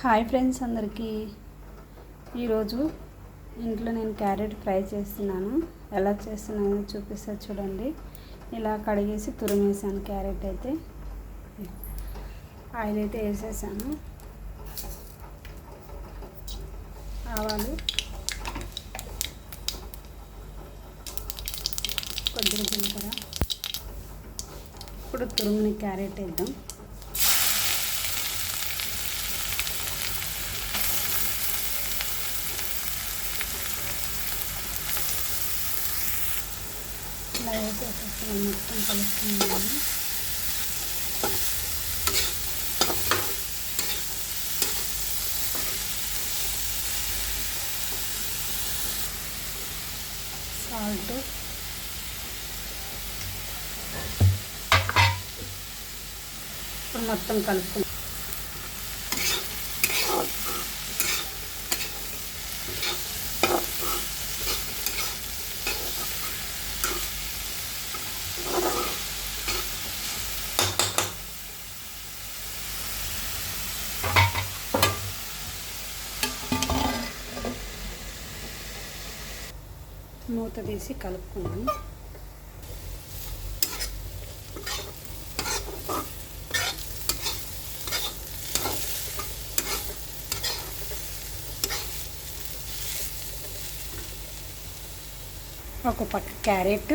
Hi friends అందరికీ. ఈరోజు ఇంట్లో నేను క్యారెట్ ఫ్రై చేస్తున్నాను. ఎలా చేస్తున్నానో చూపిస్తా చూడండి. ఇలా కడిగేసి తురిమేసాను క్యారెట్ అయితే. ఆయిల్ అయితే వేసేసాను. ఆవాలు. కొద్దిగా జీలకర్ర. ఇప్పుడు తురుముని క్యారెట్ వేద్దాం. అలా వేసేసేస్తున్నాను మొత్తం కలుపుతున్నాను సాల్ట్ ఇప్పుడు మొత్తం కలుపుకుంటాం మూత తీసి కలుపుకుందాం. ఒక పక్క క్యారెట్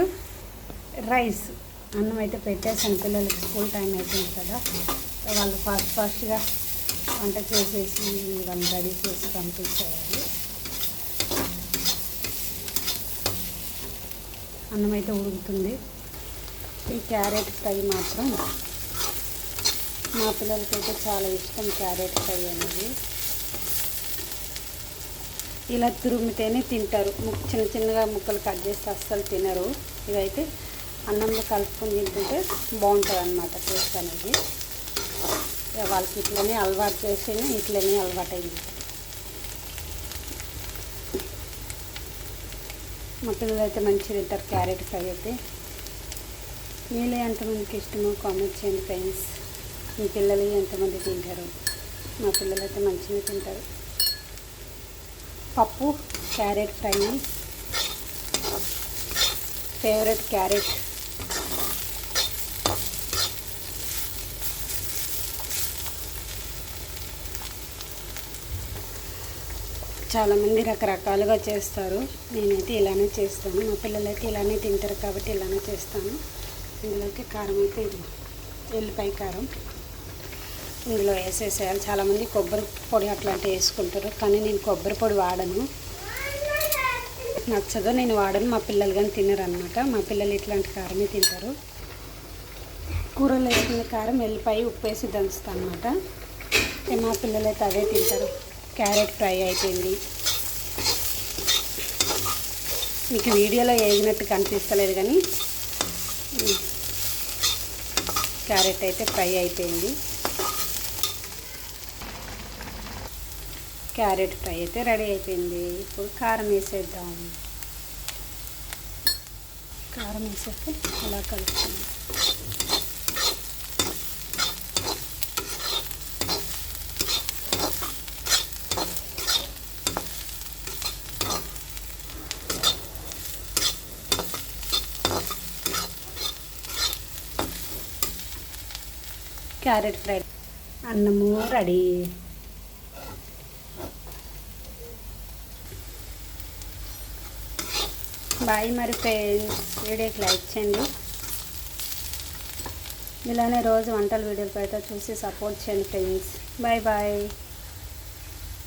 రైస్ అన్నం అయితే పెట్టేసాను పిల్లలకి స్కూల్ టైం అయిపోయింది కదా. వాళ్ళు ఫాస్ట్ ఫాస్ట్గా వంట చేసేసి వాళ్ళు రెడీ చేసి పంపించేయాలి. అన్నం అయితే ఉడుకుతుంది. ఈ క్యారెట్ ఫ్రై మాత్రం మా పిల్లలకైతే చాలా ఇష్టం క్యారెట్ ఫ్రై అనేది. ఇలా తురిమితేనే తింటారు. చిన్న చిన్నగా ముక్కలు కట్ చేస్తే అస్సలు తినరు. ఇదైతే అన్నంలో కలుపుకొని తింటుంటే బాగుంటుంది అనమాట టేస్ట్ అనేది. ఇక వాళ్ళకి ఇట్లనే అలవాటు చేసి ఇట్లనే అలవాటు అయింది మా పిల్లలు అయితే మంచిగా తింటారు క్యారెట్ ఫ్రై అయితే. మీలో ఎంతమందికి ఇష్టమో కామెంట్ చేయండి ఫ్రెండ్స్. మీ పిల్లలు ఎంతమంది తింటారు? మా పిల్లలు అయితే మంచిగా తింటారు. పప్పు క్యారెట్ ఫ్రై. Favourite carrot. చాలామంది రకరకాలుగా చేస్తారు. నేనైతే ఇలానే చేస్తాను. మా పిల్లలైతే ఇలానే తింటారు కాబట్టి ఇలానే చేస్తాను. ఇందులోకి కారం అయితే ఇది ఎల్లిపాయ కారం. ఇందులో వేసేసేయాలి. చాలామంది కొబ్బరి పొడి అట్లాంటివి వేసుకుంటారు. కానీ నేను కొబ్బరి పొడి వాడను. నచ్చదు. నేను వాడను. మా పిల్లలు కానీ తినరు అనమాట మా పిల్లలు ఇట్లాంటి కారమే తింటారు. కూరలు వేసుకున్న కారం ఎల్లిపాయ ఉప్పు వేసి దంచుతాను అనమాట మా పిల్లలు అయితే అదే తింటారు. క్యారెట్ ఫ్రై అయిపోయింది. మీకు వీడియోలో వేగినట్టు కనిపిస్తలేదు కానీ క్యారెట్ అయితే ఫ్రై అయిపోయింది. క్యారెట్ ఫ్రై అయితే రెడీ అయిపోయింది. ఇప్పుడు కారం వేసేద్దాం. కారం వేసేస్తే అలా కలుపుతుంది క్యారెట్ ఫ్రై. అన్నము రెడీ. బాయ్ మరి ఫ్రెండ్స్ వీడియోకి లైక్ చేయండి. ఇలానే రోజు వంటల వీడియోలు పెడతా చూసి సపోర్ట్ చేయండి ఫ్రెండ్స్. Bye bye.